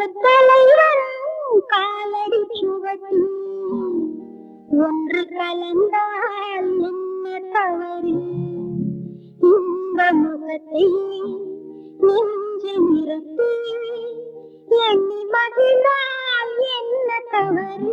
முகத்தலைவன் காலடி சுவடி ஒன்று கலந்தால் என்ன தவறு இந்த முகத்தை நெஞ்சு நிறுத்தி எண்ணி மகிழ்ந்தால் என்ன தவறு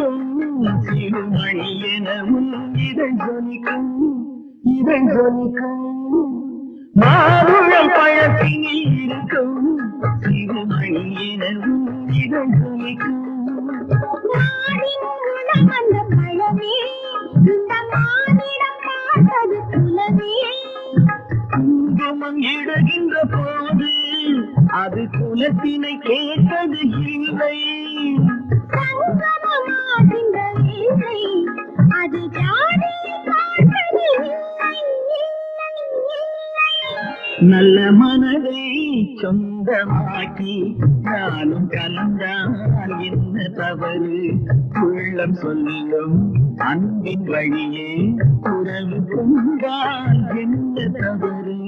இருக்கும் சிறுமணி எனவும் இதழ் ஜொலிக்கும். இதழ் ஜொலிக்கும். மாதுளம் பழத்தினில் இருக்கும். சிறுமணி எனவும் நாடின் குணம் அந்த பழமே இந்த மானிடம் பார்த்தது குலமே குங்குமம் இடுகின்ற போது அது குலத்தினை கேட்டது இல்லை. நல்ல மனதை சொந்தமாக்கி நானும் கலந்தால் என்ன தவறு? உள்ளம் சொல்லும் அன்பின் வழியே உறவு கொண்டால் என்ன தவறு?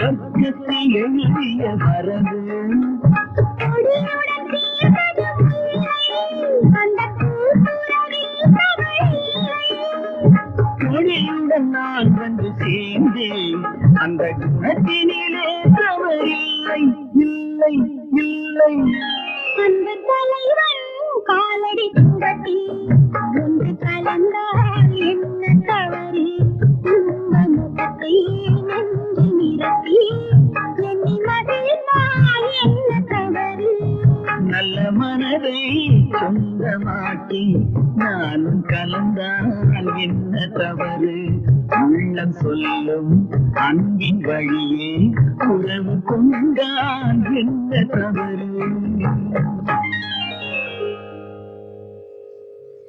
சொர்க்கத்தில் எழுதிய வரவு கொடியுடன் நான் வந்து சேர்ந்தேன். அந்த குணத்தினிலே தவறில்லை இல்லை. இல்லை அன்பு தலைவன் காலடி மனதை சொந்தமாக்கி நானும் கலந்தான் என்ன தவறு? உள்ளம் சொல்லும் அன்பின் வழியே உறவு கொண்டான் என்ன தவறு?